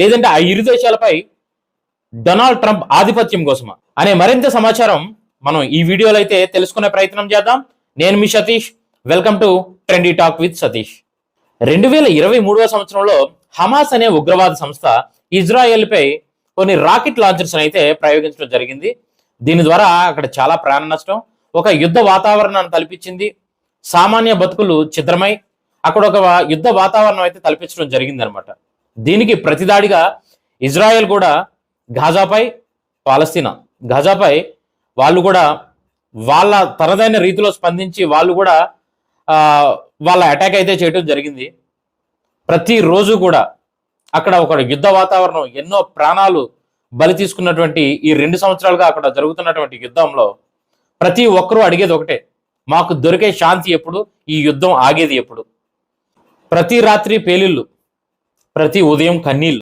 లేదంటే ఆ ఇరు దేశాలపై డొనాల్డ్ ట్రంప్ ఆధిపత్యం కోసమా? అనే మరింత సమాచారం మనం ఈ వీడియోలో అయితే తెలుసుకునే ప్రయత్నం చేద్దాం. నేను మీ Satish. Welcome to trendy talk with Satish. రెండు వేల ఇరవై మూడవ సంవత్సరంలో హమాస్ అనే ఉగ్రవాద సంస్థ ఇజ్రాయెల్పై కొన్ని రాకెట్ లాంచర్స్ అయితే ప్రయోగించడం జరిగింది. దీని ద్వారా అక్కడ చాలా ప్రాణ నష్టం ఒక యుద్ధ వాతావరణాన్ని తలపించింది. సామాన్య బతుకులు ఛిద్రమై అక్కడ ఒక యుద్ధ వాతావరణం అయితే తలపించడం జరిగింది అనమాట దీనికి ప్రతిదాడిగా ఇజ్రాయెల్ కూడా గాజాపై పాలస్తీనా గాజాపై వాళ్ళు కూడా వాళ్ళ తనదైన రీతిలో స్పందించి వాళ్ళు కూడా వాళ్ళ అటాక్ అయితే చేయడం జరిగింది. ప్రతిరోజు కూడా అక్కడ ఒక యుద్ధ వాతావరణం ఎన్నో ప్రాణాలు బలి తీసుకున్నటువంటి ఈ రెండు సంవత్సరాలుగా అక్కడ జరుగుతున్నటువంటి యుద్ధంలో ప్రతి ఒక్కరూ అడిగేది ఒకటే మాకు దొరికే శాంతి ఎప్పుడు ఈ యుద్ధం ఆగేది ఎప్పుడు? ప్రతి రాత్రి పేలిళ్ళు ప్రతి ఉదయం కన్నీళ్ళు